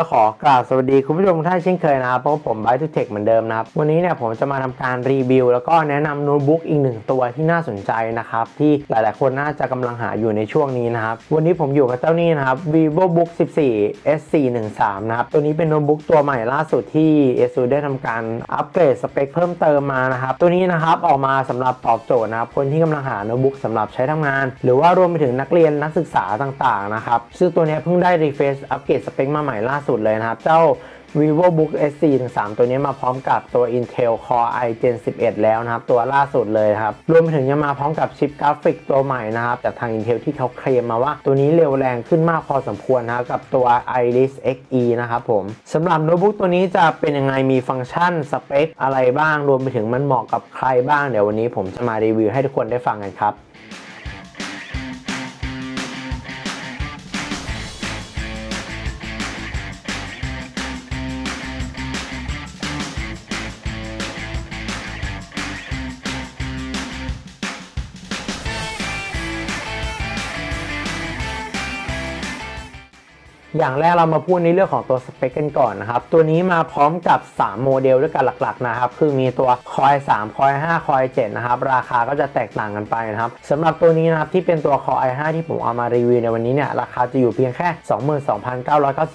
ก็ขอกราบสวัสดีคุณผู้ชมท่านเช่นเคยนะครับเพราะว่าผมไบทูเทคเหมือนเดิมนะครับ วันนี้เนี่ยผมจะมาทำการรีวิว แล้วก็แนะนำโน้ตบุ๊กอีกหนึ่งตัวที่น่าสนใจนะครับ ที่หลายๆคนน่าจะกำลังหาอยู่ในช่วงนี้นะครับ วันนี้ผมอยู่กับเจ้านี่นะครับ vivobook 14 s413 นะครับ ตัวนี้เป็นโน้ตบุ๊กตัวใหม่ล่าสุดที่ ASUS ได้ทำการอัปเกรดสเปคเพิ่มเติมมานะครับ ตัวนี้นะครับออกมาสำหรับตอบโจทย์นะครับคนที่กำลังหาโน้ตบุ๊กสำหรับใช้ทำงาน หรือว่ารวมไปถึงนักเรียนนักศึกษาต่างๆนะครับซึ่งตัวนี้เพิ่งได้รีเฟซอัปเกรดสเปคมาใหม่ล่าสุดเลยนะครับ เจ้า vivobook s4 3ตัวนี้มาพร้อมกับตัว intel core i gen 11 แล้วนะครับ ตัวล่าสุดเลยครับ รวมไปถึงยังมาพร้อมกับชิปกราฟิกตัวใหม่นะครับ จากทาง intel ที่เขาเคลมมาว่า ตัวนี้เร็วแรงขึ้นมากพอสมควรนะครับ กับตัว iris xe นะครับผมสำหรับโน้ตบุ๊กตัวนี้จะเป็นยังไงมีฟังก์ชันสเปคอะไรบ้างรวมไปถึงมันเหมาะกับใครบ้างเดี๋ยววันนี้ผมจะมารีวิวให้ทุกคนได้ฟังกันครับ อย่างแรกเรามาพูดในเรื่องของตัวสเปคกันก่อนนะครับ ตัวนี้มาพร้อมกับ 3 โมเดลด้วยกันหลักๆนะครับ คือมีตัว Core 3 Core 5 Core 7นะครับ ราคาก็จะแตกต่างกันไปนะครับสำหรับตัวนี้นะครับที่เป็นตัว Core i5 ที่ผมเอามารีวิวในวันนี้เนี่ยราคาจะอยู่เพียงแค่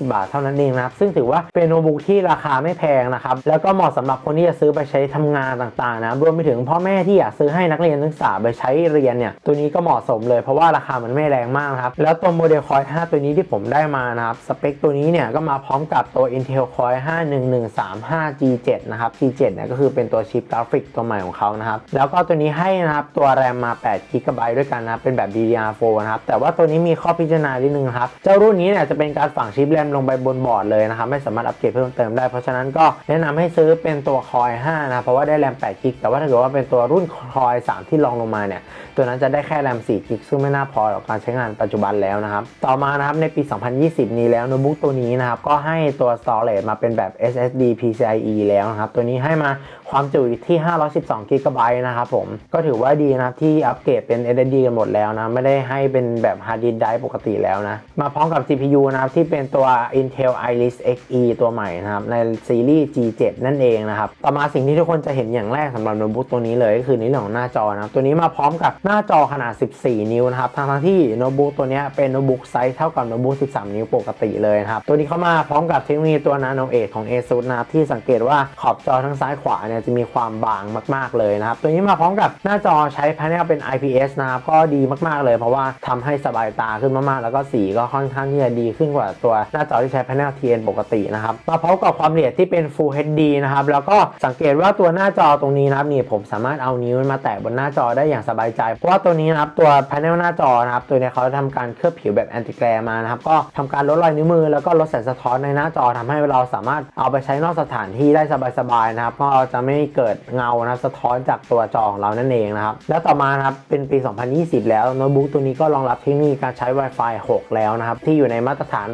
22,990 บาทเท่านั้นเองนะครับ ซึ่งถือว่าเป็นโน้ตบุ๊กที่ราคาไม่แพงนะครับ แล้วก็เหมาะสำหรับคนที่จะซื้อไปใช้ทำงานต่างๆนะรวมไปถึงพ่อแม่ที่อยากซื้อให้นักเรียนนักศึกษาไปใช้เรียนเนี่ยตัวนี้ก็เหมาะสมเลยเพราะว่าราคามันไม่แรงมากครับแล้วตัวโมเดล Core 5ตัวนี้ที่ผมได้มานะครับสเปคตัวนี้เนี่ยก็มาพร้อมกับตัว Intel Core i5-1135G7 นะครับ G7 เนี่ยก็คือเป็นตัวชิปกราฟิกตัวใหม่ของเขานะครับ แล้วก็ตัวนี้ให้นะครับตัวแรมมา8 GB ด้วยกันนะเป็นแบบ DDR4 นะครับ แต่ว่าตัวนี้มีข้อพิจารณานิดนึงครับ เจ้ารุ่นนี้เนี่ยจะเป็นการฝังชิปแรมลงไปบนบอร์ดเลยนะครับ ไม่สามารถอัปเกรดเพิ่มเติมได้ เพราะฉะนั้นก็แนะนำให้ซื้อเป็นตัว Core i5 นะเพราะว่าได้แรม8 GB แต่ว่าถ้าเกิดว่าเป็นตัวรุ่น Core i3 ที่รองลงมาเนี่ยตัวนั้นจะได้แค่แรม4 g b ซึ่งไม่น่าพอต่อการใช้งานปัจจุบันแล้วนะครับต่อมานะครับในปี 2020นี้แล้วโน้ตบุ๊กตัวนี้นะครับก็ให้ตัว storage มาเป็นแบบ SSD PCIe แล้วนะครับตัวนี้ให้มาความจุที่ 512 g b นะครับผม ก็ถือว่าดีนะที่อัปเกรดเป็น SSD กันหมดแล้วนะ ไม่ได้ให้เป็นแบบ hard disk drive ปกติแล้วนะ มาพร้อมกับ CPU นะครับ ที่เป็นตัว Intel Iris Xe ตัวใหม่นะครับ ในซีรีส์ G7 นั่นเองนะครับ ต่อมาสิ่งที่ทุกคนจะเห็นอย่างแรกสำหรับโน้ตบุ๊กตัวนี้เลยก็คือในเรื่องของหน้าจอนะครับ ตัวนี้มาพร้อมกับหน้าจอขนาด 14 นิ้วนะครับทั้งที่โน้ตบุ๊กตัวนี้เป็นโน้ตบุ๊กไซส์เท่ากับโน้ตบุ๊ก 13 นิ้วปกติเลยนะครับตัวนี้เข้ามาพร้อมกับเทคโนโลยีตัว Nano Edge ของ ASUS นะครับที่สังเกตว่าขอบจอทั้งซ้ายขวาเนี่ยจะมีความบางมาก ๆเลยนะครับ ตัวนี้มาพร้อมกับหน้าจอใช้แผงเป็น IPS นะครับ ก็ดีมากๆเลยเพราะว่าทำให้สบายตาขึ้นมากๆ แล้วก็สีก็ค่อนข้างที่จะดีขึ้นกว่าตัวหน้าจอที่ใช้แผง TN ปกตินะครับมาพร้อมกับความละเอียดที่เป็น Full HD นะครับ แล้วก็สังเกตว่าตัวหน้าจอตรงนี้นะครับนี่ผมสามารถเอานิ้วมาแตะบนหน้าจอได้อย่างสบายใจ เพราะว่าตัวนี้นะครับตัวแผงหน้าจอนะครับตัวนี้เขาทำการเคลือบผิวแบบแอนติแกรมานะครับก็ทำการลดรอยนิ้วมือ แล้วก็ลดแสงสะท้อนในหน้าจอทำให้เราสามารถเอาไปใช้นอกสถานที่ได้สบายๆนะครับเพราะเราจะไม่เกิดเงานะสะท้อนจากตัวจอของเรานั่นเองนะครับ แล้วต่อมานะครับเป็นปี 2020 แล้วโน้ตบุ๊กตัวนี้ก็รองรับเทคโนโลยีการใช้ Wi-Fi 6 แล้วนะครับ ที่อยู่ในมาตรฐาน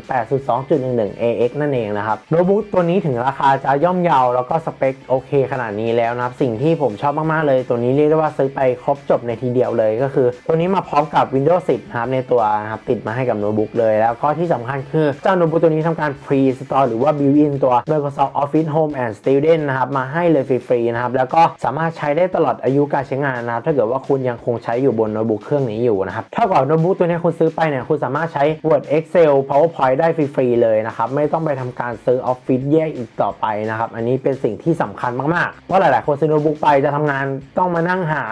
802.11 AX นั่นเองนะครับโน้ตบุ๊กตัวนี้ถึงราคาจะย่อมเยาแล้วก็สเปคโอเคขนาดนี้แล้วนะครับ สิ่งที่ผมชอบมากๆเลย ตัวนี้เรียกได้ว่าซื้อไปครบจบในทีเดียวเลยก็คือ ตัวนี้มาพร้อมกับ Windows 10ครับในตัวนะครับติดมาให้กับโน้ตบุ๊กเลย แล้วก็ที่สำคัญคือเจ้าโน้ตบุ๊กตัวนี้ทำการ pre-install หรือว่า built-in ตัว Microsoft Office Home and Student นะครับมาให้เลยฟรีๆนะครับ แล้วก็สามารถใช้ได้ตลอดอายุการใช้งานนะครับ ถ้าเกิดว่าคุณยังคงใช้อยู่บนโน้ตบุ๊กเครื่องนี้อยู่นะครับเท่ากับโน้ตบุ๊กตัวนี้คุณซื้อไปเนี่ยคุณสามารถใช้ Word Excel PowerPoint ได้ฟรีๆเลยนะครับ ไม่ต้องไปทำการซื้อ Office แยกอีกต่อไปนะครับ อันนี้เป็นสิ่งที่สำคัญมากๆ เพราะหลายๆ คนซื้อโน้ตบุ๊กไปจะทำงานต้องมานั่งหา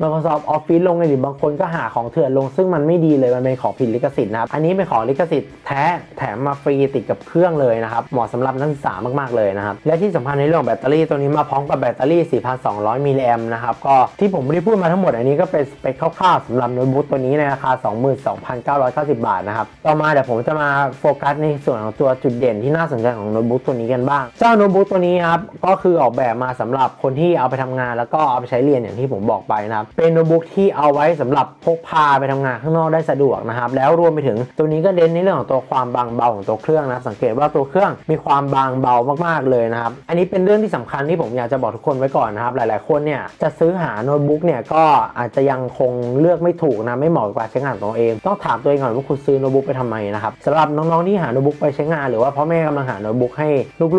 Microsoft Office ลงในหรือบางคนก็หาของเถื่อนลง ซึ่งมันไม่ดีเลยมันเป็นของผิดลิขสิทธิ์นะครับอันนี้เป็นของลิขสิทธิ์แท้แถมมาฟรีติดกับเครื่องเลยนะครับเหมาะสำหรับนักศึกษามากๆเลยนะครับและที่สำคัญในเรื่องของแบตเตอรี่ตัวนี้มาพร้อมกับแบตเตอรี่ 4,200 มิลลิแอมนะครับ ก็ที่ผมไม่ได้พูดมาทั้งหมดอันนี้ก็เป็นสเปคคร่าวๆสำหรับโน้ตบุ๊กตัวนี้ในราคา 22,990 บาทนะครับ ต่อมาเดี๋ยวผมจะมาโฟกัสในส่วนของตัวจุดเด่นที่น่าสนใจของโน้ตบุ๊กตัวนี้กันบ้าง เจ้าโน้ตบุ๊กตัวนี้ครับ ก็คือออกแบบมาสำหรับคนที่เอาไปทำงาน แล้วก็เอาไปใช้เรียนอย่างที่ผมบอกไปนะครับ เป็นโน้ตบุ๊กที่เอาไว้สำหรับพกพาไปทำงานข้างนอกได้สะดวกนะครับ แล้วรวมไปถึงตัวนี้ก็เด่นในเรื่องของตัวความบางเบาของตัวเครื่องนะ สังเกตว่าตัวเครื่องมีความบางเบามากๆเลยนะครับ อันนี้เป็นเรื่องที่สำคัญที่ผมอยากจะบอกทุกคนไว้ก่อนนะครับ หลาย ๆ คนเนี่ยจะซื้อหาโน้ตบุ๊กเนี่ยก็อาจจะยังคงเลือกไม่ถูกนะไม่เหมาะกับการใช้งานของตัวเอง ต้องถามตัวเองก่อนว่าคุณซื้อโน้ตบุ๊กไปทำไมนะครับสำหรับน้อง ๆ ที่หาโน้ตบุ๊กไปใช้งาน หรือว่าพ่อแม่กำลังหาโน้ตบุ๊กให้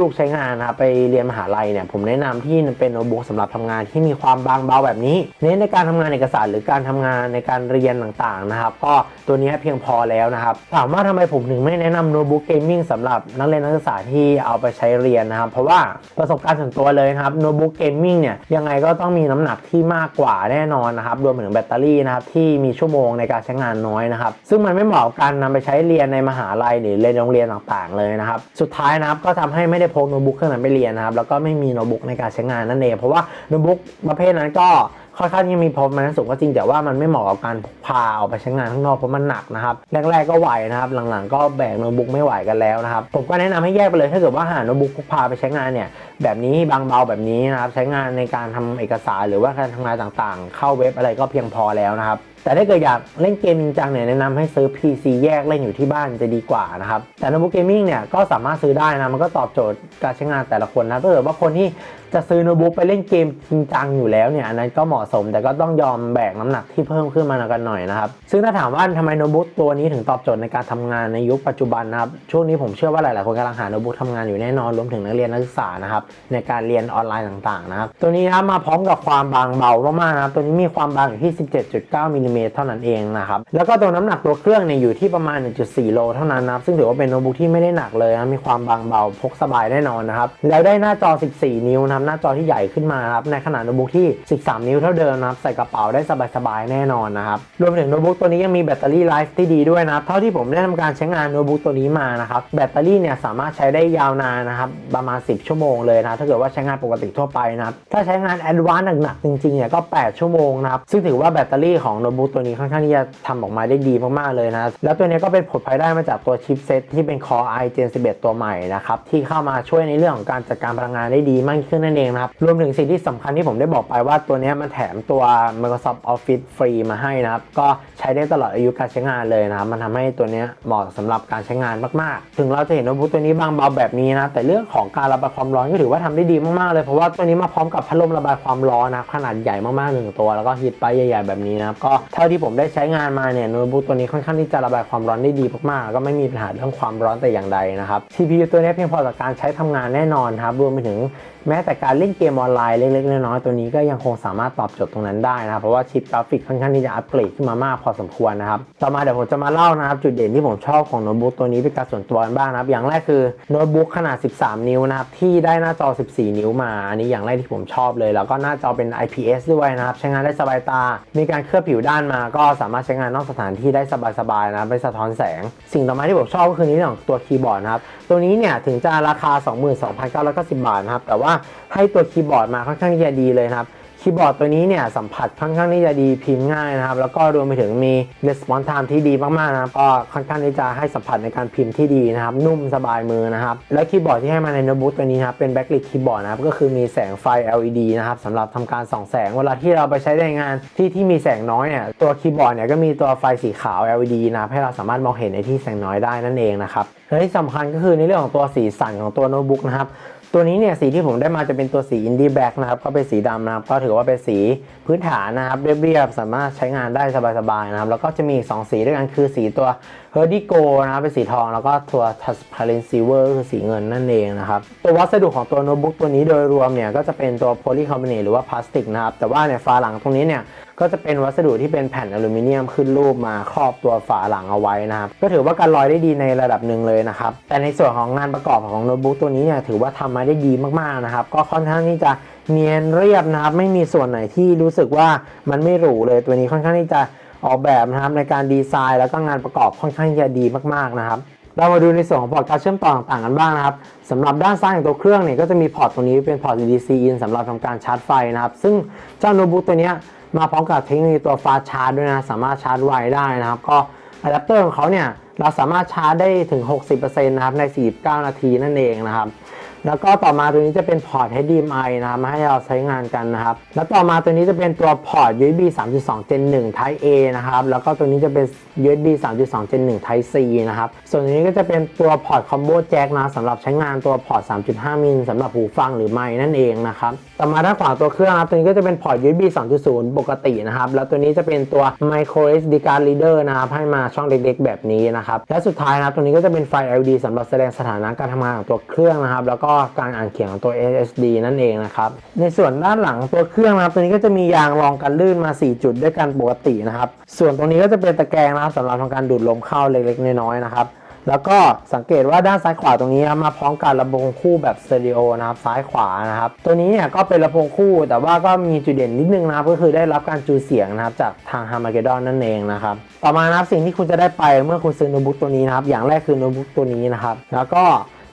ลูก ๆ ใช้งานนะครับไปเรียนมหาลัยเนี่ยผมแนะนำที่เป็นโน้ตบุ๊กสำหรับทำงานที่มีความบางเบาแบบนี้เน้นในการทำงานเอกสารหรือการทำงานในการเรียนต่าง ๆ นะครับ ก็ตัวนี้เพียงพอแล้วนะครับถามว่าทำไมผมถึงไม่แนะนำโน้ตบุ๊กเกมมิ่งสำหรับนักเรียนนักศึกษาที่เอาไปใช้เรียนนะครับ เพราะว่าประสบการณ์ส่วนตัวเลยนะครับโน้ตบุ๊กเกมมิ่งเนี่ยยังไงก็ต้องมีน้ำหนักที่มากกว่าแน่นอนนะครับรวมถึงแบตเตอรี่นะครับที่มีชั่วโมงในการใช้งานน้อยนะครับซึ่งมันไม่เหมาะกับการนำไปใช้เรียนในมหาลัยหรือเรียนโรงเรียนต่างๆเลยนะครับสุดท้ายนะครับก็ทำให้ไม่ได้พกโน้ตบุ๊กเครื่องนั้นไปเรียนนะครับแล้วก็ไม่มีโน้ตบุ๊กในการใช้งานนั่นเองเพราะว่าโน้ตบุ๊กประเภทนั้นก็ ค่อนข้างยังมีพอมันสูงก็จริงแต่ว่ามันไม่เหมาะกับการพาออกไปใช้งานข้างนอกเพราะมันหนักนะครับแรกๆก็ไหวนะครับหลังๆ ก็แบกโน้ตบุ๊กไม่ไหวกันแล้วนะครับผมก็แนะนำให้แยกไปเลยถ้าเกิดว่าหาโน้ตบุ๊กพกพาไปใช้งานเนี่ยแบบนี้บางเบาแบบนี้นะครับใช้งานในการทำเอกสารหรือว่าการทำงานต่างๆ เข้าเว็บอะไรก็เพียงพอแล้วนะครับแต่ถ้าเกิดอยากเล่นเกมจริงจังเนี่ยแนะนำให้ซื้อ PC แยกเล่นอยู่ที่บ้านจะดีกว่านะครับแต่โน้ตบุ๊กเกมมิ่งเนี่ยก็สามารถซื้อได้นะมันก็ตอบโจทย์การใช้งานแต่ละคนนะถ้าเกิดว่าคนที่ จะซื้อโน้ตบุ๊กไปเล่นเกมจริงจังอยู่แล้วเนี่ยอันนั้นก็เหมาะสมแต่ก็ต้องยอมแบกน้ำหนักที่เพิ่มขึ้นมากันหน่อยนะครับซึ่งถ้าถามว่าทำไมโน้ตบุ๊กตัวนี้ถึงตอบโจทย์ในการทำงานในยุคปัจจุบันนะครับช่วงนี้ผมเชื่อว่าหลาย ๆ คนกำลังหาโน้ตบุ๊กทำงานอยู่แน่นอนรวมถึงนักเรียนนักศึกษานะครับในการเรียนออนไลน์ต่าง ๆ นะครับตัวนี้นะครับมาพร้อมกับความบางเบามาก ๆ นะครับตัวนี้มีความบางอยู่ที่ 17.9มิลลิเมตรเท่านั้นเองนะครับแล้วก็ตัวน้ำหนักตัวเครื่องเนี่ยอยู่ที่ประมาณ 1.4 โลเท่านั้นนะครับซึ่งถือว่าเป็นโน้ตบุ๊กที่ไม่ได้หนักเลยนะมีความบางเบาพกสบายแน่นอนนะครับแล้วได้หน้าจอ 14 นิ้วนะครับหน้าจอที่ใหญ่ขึ้นมาครับในขนาดโน้ตบุ๊กที่ 13 นิ้วเท่าเดิมนะครับใส่กระเป๋าได้สบายๆแน่นอนนะครับรวมถึงโน้ตบุ๊กตัวนี้ยังมีแบตเตอรี่ไลฟ์ที่ดีด้วยนะครับเท่าที่ผมได้ทำการใช้งานโน้ตบุ๊กตัวนี้มานะครับแบตเตอรี่เนี่ยสามารถใช้ได้ยาวนานนะครับประมาณ 10 ชั่วโมงเลยนะถ้าเกิดว่าใช้งานปกติทั่วไปนะครับถ้าใช้งานแอดวานซ์หนักๆจริงๆเนี่ยก็ 8 ชั่วโมงนะครับซึ่งถือว่าแบตเตอรี่ของโน้ตบุ๊กตัวนี้ค่อนข้างที่จะทำออกมาได้ดีมากๆเลยนะแล้วตัวนี้ก็เป็นผลภายได้มาจากตัวชิปเซตที่เป็น Core i Gen 11 ตัวใหม่นะครับที่เข้ามาช่วยในเรื่องของการจัดการพลังงานได้ดีมากขึ้นนั่นเองนะครับ รวมถึงสิ่งที่สำคัญที่ผมได้บอกไปว่าตัวนี้มันแถมตัว Microsoft Office ฟรีมาให้นะครับ ก็ใช้ได้ตลอดอายุการใช้งานเลยนะครับ มันทำให้ตัวนี้เหมาะสำหรับการใช้งานมากๆ ถึงเราจะเห็นโน้ตบุ๊กตัวนี้บางเบาแบบนี้นะ แต่เรื่องของการระบายความร้อนก็ถือว่าทำได้ดีมากๆเลย เพราะว่าตัวนี้มาพร้อมกับพัดลมระบายความร้อนนะขนาดใหญ่มากๆหนึ่งตัว แล้วก็ฮีทไปใหญ่ ๆ แบบนี้นะครับ ก็เท่าที่ผมได้ใช้งานมาเนี่ยโน้ตบุ๊กตัวนี้ค่อนข้างที่จะระบายความร้อนได้ดีมากๆ ก็ไม่มีปัญหาเรื่องความร้อนแต่อย่างใดนะครับ CPU ตัวนี้เพียงพอต่อการใช้ทำงานแน่นอนครับ รวมไปถึงแม้แต่การเล่นเกมออนไลน์เล็กๆน้อยๆตัวนี้ก็ยังคงสามารถตอบโจทย์ตรงนั้นได้นะครับเพราะว่าชิปกราฟิกค่อนข้างที่จะอัปเกรดขึ้นมามากพอสมควรนะครับต่อมาเดี๋ยวผมจะมาเล่านะครับจุดเด่นที่ผมชอบของโน้ตบุ๊กตัวนี้เป็นการส่วนตัวบ้างนะครับอย่างแรกคือโน้ตบุ๊กขนาด 13 นิ้วนะครับที่ได้หน้าจอ 14 นิ้วมาอันนี้อย่างแรกที่ผมชอบเลย แล้วก็หน้าจอเป็น IPS ด้วยนะครับใช้งานได้สบายตา มีการเคลือบผิวด้านมา ก็สามารถใช้งานนอกสถานที่ได้สบายๆนะครับไม่สะท้อนแสง สิ่งต่อมาที่ผมชอบก็คือในเรื่องของตัวคีย์บอร์ดนะครับตัวนี้เนี่ยถึงจะราคา 22,990 บาทนะครับแต่ว่า ให้ตัวคีย์บอร์ดมาค่อนข้างที่จะดีเลยนะครับคีย์บอร์ดตัวนี้เนี่ยสัมผัสค่อนข้างที่จะดีพิมพ์ง่ายนะครับ แล้วก็รวมไปถึงมี response time ที่ดีมากๆนะครับก็ค่อนข้างที่จะให้สัมผัสในการพิมพ์ที่ดีนะครับ นุ่มสบายมือนะครับ และคีย์บอร์ดที่ให้มาในโน้ตบุ๊กตัวนี้นะครับเป็น backlit คีย์บอร์ดนะครับก็คือมีแสงไฟ LED นะครับสำหรับทำการส่องแสง เวลาที่เราไปใช้ในงานที่ที่มีแสงน้อยเนี่ยตัวคีย์บอร์ดเนี่ยก็มีตัวไฟสีขาว LED นะครับให้เราสามารถมองเห็นในที่แสงน้อยได้นั่นเองนะครับและที่สำคัญก็คือในเรื่องของตัวสีสันของตัวโน้ตบุ๊กนะครับ ตัวนี้เนี่ยสีที่ผมได้มาจะเป็นตัวสีอินดี้แบล็กนะครับก็เป็นสีดำนะครับก็ถือว่าเป็นสีพื้นฐานนะครับเรียบๆสามารถใช้งานได้สบายๆนะครับแล้วก็จะมี 2 สีด้วยกันคือสีตัว h e r d i g o นะครับเป็นสีทองแล้วก็ตัว transparent silver คือสีเงินนั่นเองนะครับ ตัววัสดุของตัวโน้ตบุ๊กตัวนี้โดยรวมเนี่ยก็จะเป็นตัว polycarbonate หรือว่าพลาสติกนะครับ แต่ว่าเนี่ยฝาหลังตรงนี้เนี่ยก็จะเป็นวัสดุที่เป็นแผ่นอลูมิเนียมขึ้นรูปมาครอบตัวฝาหลังเอาไว้นะครับ ก็ถือว่าการลอยได้ดีในระดับหนึ่งเลยนะครับ แต่ในส่วนของงานประกอบของโน้ตบุ๊กตัวนี้เนี่ยถือว่าทำมาได้ดีมากๆนะครับ ก็ค่อนข้างที่จะเนียนเรียบนะครับ ไม่มีส่วนไหนที่รู้สึกว่ามันไม่หรูเลยตัวนี้ค่อนข้างที่จะ ออกแบบนะครับในการดีไซน์แล้วก็งานประกอบค่อนข้างจะดีมากๆนะครับ เรามาดูในส่วนของพอร์ตการเชื่อมต่อต่างๆกันบ้างนะครับสำหรับด้านซ้ายของตัวเครื่องเนี่ยก็จะมีพอร์ตตรงนี้เป็นพอร์ต DC in สำหรับทำการชาร์จไฟนะครับ ซึ่งเจ้าโน้ตบุ๊กตัวนี้มาพร้อมกับเทคโนโลยีตัวฟาชาร์จด้วยนะสามารถชาร์จไวได้นะครับ ก็อะแดปเตอร์ของเขาเนี่ยเราสามารถชาร์จได้ถึง 60%นะครับใน 49 นาทีนั่นเองนะครับ แล้วก็ต่อมาตัวนี้จะเป็นพอร์ต HDMI นะครับมาให้เราใช้งานกันนะครับ แล้วต่อมาตัวนี้จะเป็นตัวพอร์ต USB 3.2 Gen 1 Type A นะครับ แล้วก็ตัวนี้จะเป็น USB 3.2 Gen 1 Type C นะครับ ส่วนตัวนี้ก็จะเป็นตัวพอร์ต Combo Jack นะสำหรับใช้งานตัวพอร์ต 3.5 มิลสำหรับหูฟังหรือไมค์นั่นเองนะครับ ต่อมาด้านขวาตัวเครื่องนะครับ ตัวนี้ก็จะเป็นพอร์ต USB 2.0 ปกตินะครับ แล้วตัวนี้จะเป็นตัว Micro SD card reader นะครับให้มาช่องเล็กๆ แบบนี้นะครับ และสุดท้ายนะครับตัวนี้ก็จะเป็นไฟ LED สำหรับแสดงสถานะการทำงานของตัวเครื่องนะครับ แล้วก็การอ่านเขียนของตัว SSD นั่นเองนะครับ ในส่วนด้านหลังตัวเครื่องนะครับ ตัวนี้ก็จะมียางรองกันลื่นมา 4 จุดด้วยกันปกตินะครับ ส่วนตรงนี้ก็จะเป็นตะแกรงนะครับสำหรับทำการดูดลมเข้าเล็กๆน้อยๆนะครับ แล้วก็สังเกตว่าด้านซ้ายขวาตรงนี้มาพร้อมกับลำโพงคู่แบบสเตอริโอนะครับซ้ายขวานะครับ ตัวนี้เนี่ยก็เป็นลำโพงคู่ แต่ว่าก็มีจุดเด่นนิดนึงนะครับก็คือได้รับการจูเสียงนะครับจากทาง h a r m a g e d o n นั่นเองนะครับต่อมานะครับสิ่งที่คุณจะได้ไปเมื่อคุณซื้อโน้ตบุ๊กตัวนี้นะครับอย่างแรกคือโน้ตบุ๊กตัวนี้นะครับแล้วก็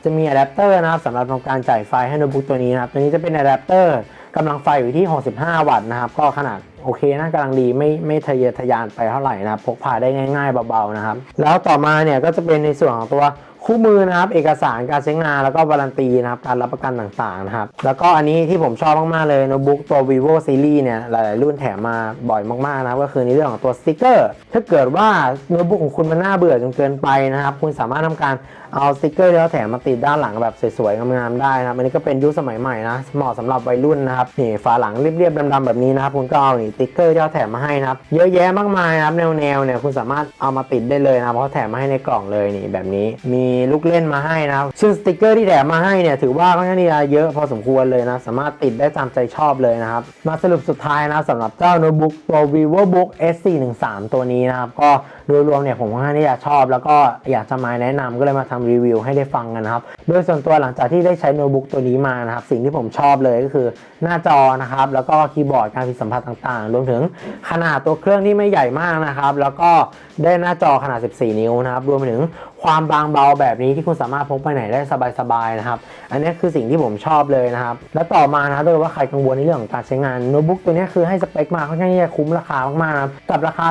จะมีอะแดปเตอร์นะครับสำหรับทำการจ่ายไฟให้โน้ตบุ๊กตัวนี้นะครับ ตัวนี้จะเป็นอะแดปเตอร์กำลังไฟอยู่ที่ 65 วัตต์นะครับ ก็ขนาดโอเคนะกำลังดีไม่ไม่ทะเยอทะยานไปเท่าไหร่นะครับพกพาได้ง่าย ๆเบาๆนะครับ แล้วต่อมาเนี่ยก็จะเป็นในส่วนของตัวคู่มือนะครับ เอกสารการใช้งานแล้วก็วารันตีนะครับ การรับประกันต่างๆนะครับ แล้วก็อันนี้ที่ผมชอบมาก ๆ เลยโน้ตบุ๊กตัว vivo series เนี่ย หลาย ๆ รุ่นแถมมาบ่อยมาก ๆ นะครับ ก็คือในเรื่องของตัวสติกเกอร์ ถ้าเกิดว่าโน้ตบุ๊กของคุณมันน่าเบื่อจนเกินไปนะครับ คุณสามารถทำการ เอาสติกเกอร์ที่เขาแถมมาติดด้านหลังแบบสวยๆงามๆได้นะครับอันนี้ก็เป็นยุคสมัยใหม่นะเหมาะสำหรับวัยรุ่นนะครับนี่ฝาหลังเรียบๆดำๆแบบนี้นะครับคุณก็เอานี่สติกเกอร์ที่เขาแถมมาให้นะครับเยอะแยะมากมายนะครับแนวๆเนี่ยคุณสามารถเอามาติดได้เลยนะครับเพราะแถมมาให้ในกล่องเลยนี่แบบนี้มีลูกเล่นมาให้นะครับซึ่งสติกเกอร์ที่แถมมาให้เนี่ยถือว่าค่อนข้างที่จะเยอะพอสมควรเลยนะสามารถติดได้ตามใจชอบเลยนะครับมาสรุปสุดท้ายนะสำหรับเจ้าโน้ตบุ๊กตัว vivobook S413 ตัวนี้นะครับก็โดยรวมเนี่ยผมค่อนข้างที่จะชอบ แล้วก็อยากจะมาแนะนำก็เลยมาทำรีวิวให้ได้ฟังกันนะครับ โดยส่วนตัวหลังจากที่ได้ใช้โน้ตบุ๊กตัวนี้มานะครับ สิ่งที่ผมชอบเลยก็คือหน้าจอนะครับ แล้วก็คีย์บอร์ดการพิสัมผัสต่างๆ รวมถึงขนาดตัวเครื่องที่ไม่ใหญ่มากนะครับ แล้วก็ได้หน้าจอขนาด 14 นิ้วนะครับ รวมถึง ความบางเบาแบบนี้ที่คุณสามารถพกไปไหนได้สบายๆนะครับ อันนี้คือสิ่งที่ผมชอบเลยนะครับ และต่อมานะโดยว่าใครกังวลในเรื่องของการใช้งานโน้ตบุ๊กตัวนี้คือให้สเปคมาค่อนข้างที่จะคุ้มราคามากๆนะครับกับราคา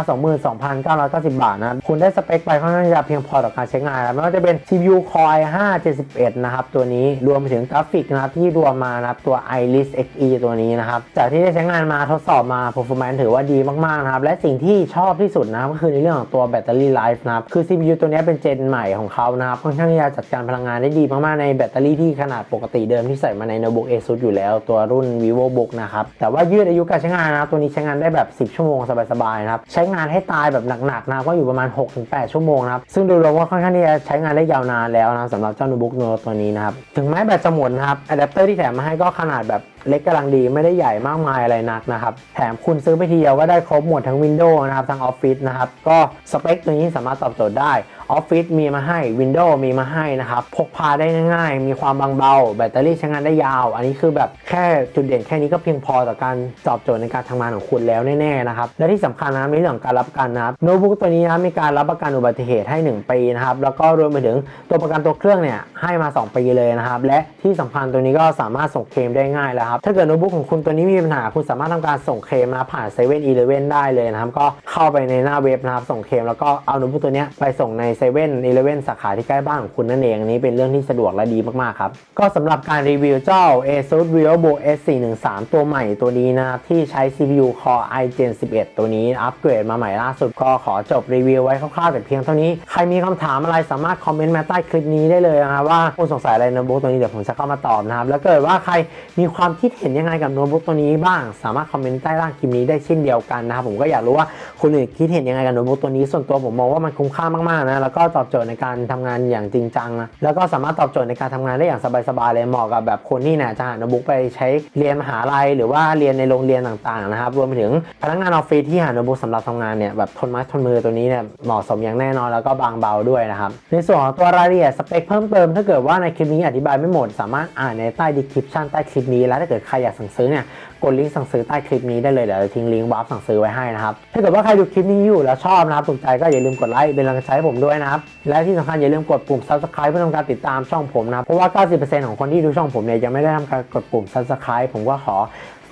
22,990 บาทนะครับคุณได้สเปคไปค่อนข้างจะเพียงพอต่อการใช้งานนะครับไม่ว่าจะเป็น CPU Core i5 71 นะครับ ตัวนี้รวมไปถึงกราฟิกนะครับที่รวมมานะครับตัว Iris Xe ตัวนี้นะครับจากที่ได้ใช้งานมาทดสอบมา performance ถือว่าดีมากๆนะครับและสิ่งที่ชอบที่สุดนะครับก็คือในเรื่องของตัวแบตเตอรี่ไลฟ์นะครับคือ CPU ตัวนี้เป็นเจนใหม่ของเขานะครับค่อนข้างที่จะจัดการพลังงานได้ดีมากๆในแบตเตอรี่ที่ขนาดปกติเดิมที่ใส่มาในโน้ตบุ๊ก ASUS อยู่แล้วตัวรุ่น vivobook นะครับแต่ว่ายืดอายุการใช้งานนะตัวนี้ใช้งานได้แบบ 10 ชั่วโมงสบายๆนะครับใช้งานให้ตายแบบหนักๆนะก็อยู่ประมาณ 6-8 ชั่วโมงนะครับซึ่งโดยรวมว่าค่อนข้างที่จะใช้งานได้ยาวนานแล้วนะสำหรับเจ้าโน้ตบุ๊กโน้ตตัวนี้นะครับถึงแม้แบตจะหมดนะครับอะแดปเตอร์ที่แถมมาให้ก็ขนาดแบบเล็กกำลังดีไม่ได้ใหญ่มากมายอะไรนักนะครับ แถมคุณซื้อไปทีเดียวก็ได้ครบหมดทั้ง Windows นะครับทั้ง Office นะครับ ก็สเปคตัวนี้สามารถตอบโจทย์ได้ Office มีมาให้ Windows มีมาให้นะครับ พกพาได้ง่ายๆ มีความบางเบา แบตเตอรี่ใช้งานได้ยาว อันนี้คือแบบแค่จุดเด่นแค่นี้ก็เพียงพอต่อการตอบโจทย์ในการทำงานของคุณแล้วแน่ๆนะครับ และที่สำคัญนะครับในเรื่องการรับประกันนะครับโน้ตบุ๊กตัวนี้นะมีการรับประกันอุบัติเหตุให้ 1 ปีนะครับ แล้วก็รวมไปถึงตัวประกันตัวเครื่องเนี่ยให้มา 2 ปีเลยนะครับ และที่สำคัญตัวนี้ก็สามารถส่งเคลมได้ง่ายแล้วครับ ถ้าเกิดโน้ตบุ๊กของคุณตัวนี้มีปัญหา คุณสามารถทำการส่งเคลมนะผ่านเซเว่นอีเลฟเว่นได้เลยนะครับ ก็เข้าไปในหน้าเว็บนะครับ ส่งเคลมแล้วก็เอาโน้ตบุ๊กตัวนี้ไปส่งในเซเว่นอีเลเว่นสาขาที่ใกล้บ้านของคุณนั่นเองอันนี้เป็นเรื่องที่สะดวกและดีมากๆครับก็สำหรับการรีวิวเจ้า ASUS VivoBook S413 ตัวใหม่ตัวนี้นะที่ใช้ CPU Core i Gen 11 ตัวนี้อัปเกรดมาใหม่ล่าสุดก็ขอจบรีวิวไว้คร่าวๆแต่เพียงเท่านี้ ใครมีคำถามอะไรสามารถคอมเมนต์มาใต้คลิปนี้ได้เลยนะครับว่าคุณสงสัยอะไรโน้ตบุ๊กตัวนี้เดี๋ยวผมจะเข้ามาตอบนะครับแล้วเกิดว่าใครมีความคิดเห็นยังไงกับโน้ตบุ๊กตัวนี้บ้าง สามารถคอมเมนต์ใต้ล่างคลิปนี้ได้เช่นเดียวกันนะครับผมก็อยากรู้ว่าคุณอื่นคิดเห็นยังไงกับโน้ตบุ๊กตัวนี้ส่วนตัวผมมองว่ามันคุ้มค่ามากๆนะแล้วก็ตอบโจทย์ในการทำงานอย่างจริงจังนะแล้วก็สามารถตอบโจทย์ในการทำงานได้อย่างสบายๆเลยเหมาะกับแบบคนที่เนี่ยจะหาโน้ตบุ๊กไปใช้เรียนมหาลัยหรือว่าเรียนในโรงเรียนต่างๆนะครับรวมไปถึงพนักงานออฟฟิศที่หาโน้ตบุ๊กสำหรับทำงานเนี่ยแบบทนไม้ทนมือตัวนี้เนี่ยเหมาะสมอย่างแน่นอนแล้วก็บางเบาด้วยนะครับในส่วนของตัวรายละเอียดสเปคเพิ่มเติมถ้าเกิดว่าในคลิปนี้อธิบายไม่หมด สามารถอ่านในใต้ดีคริปชั่นใต้คลิปนี้แล้วถ้าเกิดใครอยากสั่งซื้อเนี่ย กดลิงก์สั่งซื้อใต้คลิปนี้ได้เลยเดี๋ยวจะทิ้งลิงก์วาร์ปสั่งซื้อไว้ให้นะครับถ้าเกิดว่าใครดูคลิปนี้อยู่แล้วชอบนะครับถูกใจก็อย่าลืมกดไลค์เป็นกำลังใจให้ผมด้วยนะครับและที่สำคัญอย่าลืมกดปุ่ม subscribe เพื่อทำการติดตามช่องผมนะเพราะว่า 90%ของคนที่ดูช่องผมเนี่ยยังไม่ได้ทำการกดปุ่ม subscribe ผมก็ขอ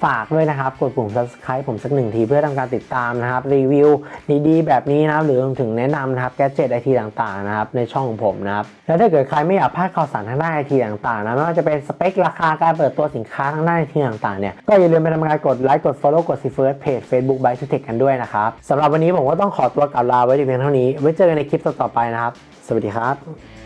ฝากด้วยนะครับกดปุ่ม subscribe ผมสักหนึ่งทีเพื่อทำการติดตามนะครับ รีวิวดีๆ แบบนี้นะครับหรือรวมถึงแนะนำนะครับแกจิตไอทีต่างๆนะครับในช่องของผมนะครับแล้วถ้าเกิดใครไม่อยากพลาดข่าวสารทางด้านไอทีต่างๆนะไม่ว่าจะเป็นสเปคราคาการเปิดตัวสินค้าทางด้านไอทีต่างๆเนี่ยก็อย่าลืมไปทำการกดไลค์กด follow กด see first page Facebook by Tech กันด้วยนะครับสำหรับวันนี้ผมก็ต้องขอตัวกลับลาไว้เพียงเท่านี้ไว้เจอกันในคลิปต่อๆไปนะครับ สวัสดีครับ